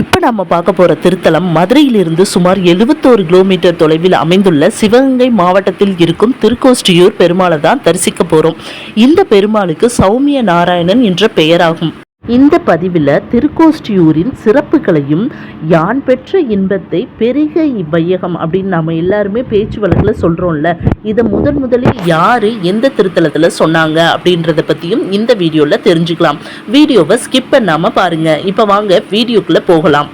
இப்போ நம்ம பார்க்க போகிற திருத்தலம் மதுரையிலிருந்து சுமார் எழுபத்தோரு கிலோமீட்டர் தொலைவில் அமைந்துள்ள சிவகங்கை மாவட்டத்தில் இருக்கும் திருக்கோஷ்டியூர் பெருமாளை தான் தரிசிக்க போகிறோம் இந்த பெருமாளுக்கு சௌமிய நாராயணன் என்ற பெயராகும். இந்த பதிவில் திருக்கோஷ்டியூரின் சிறப்புகளையும் யான் பெற்ற இன்பத்தை பெருக இவ்வையகம் அப்படின்னு நம்ம எல்லாருமே பேச்சு வழக்கில் சொல்கிறோம்ல இதை முதன் முதலில் யார் எந்த திருத்தலத்தில் சொன்னாங்க அப்படின்றத பற்றியும் இந்த வீடியோவில் தெரிஞ்சுக்கலாம். வீடியோவை ஸ்கிப் பண்ணாமல் பாருங்கள் இப்போ வாங்க வீடியோக்குள்ளே போகலாம்.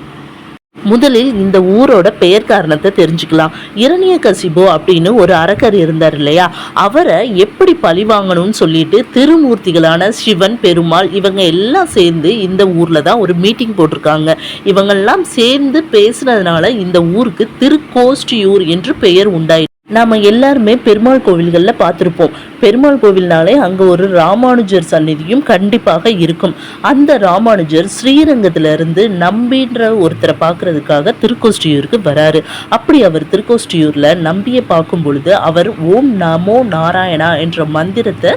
முதலில் இந்த ஊரோட பெயர் காரணத்தை தெரிஞ்சுக்கலாம். இரணிய கசிபோ அப்படின்னு ஒரு அரக்கர் இருந்தார் இல்லையா? அவரை எப்படி பழி வாங்கணும்னு சொல்லிட்டு திருமூர்த்திகளான சிவன் பெருமாள் இவங்க எல்லாம் சேர்ந்து இந்த ஊரில் தான் ஒரு மீட்டிங் போட்டிருக்காங்க. இவங்கெல்லாம் சேர்ந்து பேசுனதுனால இந்த ஊருக்கு திருக்கோஷ்டியூர் என்று பெயர் உண்டாயிருக்கு. நாம் எல்லாருமே பெருமாள் கோவில்களில் பார்த்துருப்போம். பெருமாள் கோவில்னாலே அங்கே ஒரு ராமானுஜர் சந்நிதியும் கண்டிப்பாக இருக்கும். அந்த ராமானுஜர் ஸ்ரீரங்கத்திலிருந்து நம்பின்ற ஒருத்தரை பார்க்கறதுக்காக திருக்கோஷ்டியூருக்கு வராரு. அப்படி அவர் திருக்கோஷ்டியூரில் நம்பியை பார்க்கும் பொழுது அவர் ஓம் நமோ நாராயணா என்ற மந்திரத்தை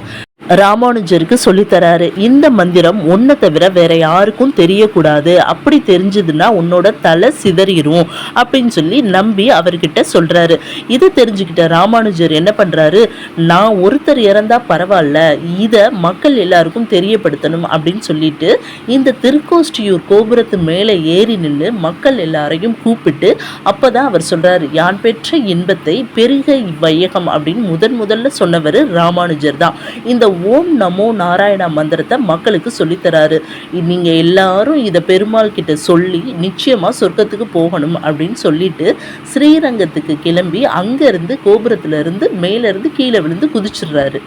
ராமானுஜருக்கு சொல்லித்தராரு. இந்த மந்திரம் ஒன்றை தவிர வேற யாருக்கும் தெரியக்கூடாது. அப்படி தெரிஞ்சதுன்னா உன்னோட தலை சிதறிடும் அப்படின்னு சொல்லி நம்பி அவர்கிட்ட சொல்றாரு. இதை தெரிஞ்சுக்கிட்ட ராமானுஜர் என்ன பண்றாரு? நான் ஒருத்தர் இறந்தா பரவாயில்ல இதை மக்கள் எல்லாருக்கும் தெரியப்படுத்தணும் அப்படின்னு சொல்லிட்டு இந்த திருக்கோஷ்டியூர் கோபுரத்து மேலே ஏறி நின்று மக்கள் எல்லாரையும் கூப்பிட்டு அப்பதான் அவர் சொல்றாரு யான் பெற்ற இன்பத்தை பெருக இவ்வையகம் அப்படின்னு முதன் முதல்ல சொன்னவர் ராமானுஜர் தான். இந்த ஓம் நமோ நாராயணா மந்திரத்தை மக்களுக்கு சொல்லித்தராரு. நீங்க எல்லாரும் இதை பெருமாள் கிட்ட சொல்லி நிச்சயமா சொர்க்கத்துக்கு போகணும் அப்படின்னு சொல்லிட்டு ஸ்ரீரங்கத்துக்கு கிளம்பி அங்கிருந்து கோபுரத்துல இருந்து கீழே விழுந்து குதிச்சிடுறாரு.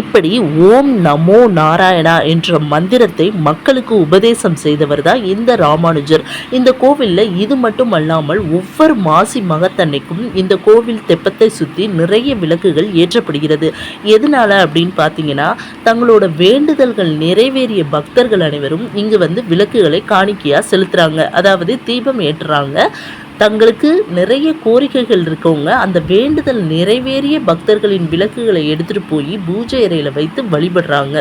இப்படி ஓம் நமோ நாராயணா என்ற மந்திரத்தை மக்களுக்கு உபதேசம் செய்தவர் தான் இந்த ராமானுஜர். இந்த கோவிலில் இது மட்டும் அல்லாமல் ஒவ்வொரு மாசி மகத்தன்னைக்கும் இந்த கோவில் தெப்பத்தை சுற்றி நிறைய விளக்குகள் ஏற்றப்படுகிறது. எதனால அப்படின்னு பார்த்தீங்கன்னா தங்களோட வேண்டுதல்கள் நிறைவேறிய பக்தர்கள் அனைவரும் இங்கு வந்து விளக்குகளை காணிக்கையாக செலுத்துகிறாங்க அதாவது தீபம் ஏற்றுறாங்க. தங்களுக்கு நிறைய கோரிக்கைகள் இருக்கவங்க அந்த வேண்டுதல் நிறைவேறிய பக்தர்களின் விளக்குகளை எடுத்துட்டு போய் பூஜை அறையில வைத்து வழிபடுறாங்க.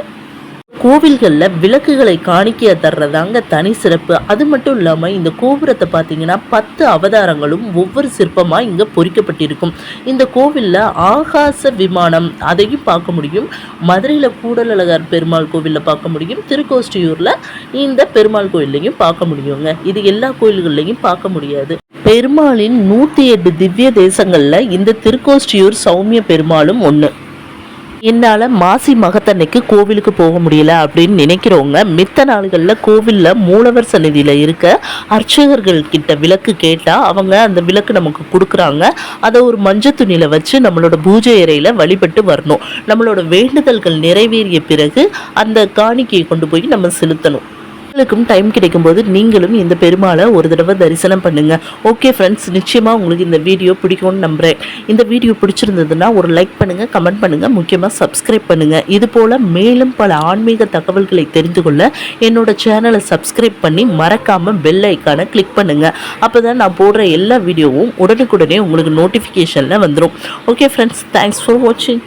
கோவில்களில் விளக்குகளை காணிக்கைய தர்றதாங்க தனி சிறப்பு. அது மட்டும் இல்லாமல் இந்த கோபுரத்தை பார்த்தீங்கன்னா பத்து அவதாரங்களும் ஒவ்வொரு சிற்பமாக இங்கே பொறிக்கப்பட்டிருக்கும். இந்த கோவிலில் ஆகாச விமானம் அதையும் பார்க்க முடியும். மதுரையில் கூடலழகர் பெருமாள் கோவிலில் பார்க்க முடியும். திருக்கோஷ்டியூரில் இந்த பெருமாள் கோயில்லையும் பார்க்க முடியுங்க. இது எல்லா கோயில்கள்லையும் பார்க்க முடியாது. பெருமாளின் நூற்றி எட்டு திவ்ய தேசங்களில் இந்த திருக்கோஷ்டியூர் சௌமிய பெருமாளும் ஒன்று என்னால் மாசி மகத்தன்னைக்கு கோவிலுக்கு போக முடியல அப்படின்னு நினைக்கிறவங்க மித்த நாள்களில் கோவிலில் மூலவர் சன்னதியில் இருக்க அர்ச்சகர்கள் கிட்ட விளக்கு கேட்டால் அவங்க அந்த விளக்கு நமக்கு கொடுக்குறாங்க. அதை ஒரு மஞ்சள் துணியில் வச்சு நம்மளோட பூஜை அறையில் வழிபட்டு வரணும். நம்மளோட வேண்டுதல்கள் நிறைவேறிய பிறகு அந்த காணிக்கையை கொண்டு போய் நம்ம செலுத்தணும். உங்களுக்கும் டைம் கிடைக்கும்போது நீங்களும் இந்த பெருமாளை ஒரு தடவை தரிசனம் பண்ணுங்க. ஓகே ஃப்ரெண்ட்ஸ் நிச்சயமாக உங்களுக்கு இந்த வீடியோ பிடிக்கும்னு நம்புகிறேன் இந்த வீடியோ பிடிச்சிருந்ததுன்னா ஒரு லைக் பண்ணுங்கள் கமெண்ட் பண்ணுங்கள் முக்கியமாக சப்ஸ்கிரைப் பண்ணுங்கள் இது போல் மேலும் பல ஆன்மீக தகவல்களை தெரிந்து கொள்ள என்னோட சேனலை சப்ஸ்கிரைப் பண்ணி மறக்காமல் பெல் ஐக்கானை கிளிக் பண்ணுங்கள் அப்போ தான் நான் போடுற எல்லா வீடியோவும் உடனுக்குடனே உங்களுக்கு நோட்டிஃபிகேஷனில் வந்துடும் ஓகே ஃப்ரெண்ட்ஸ் தேங்க்ஸ் ஃபார் வாட்சிங்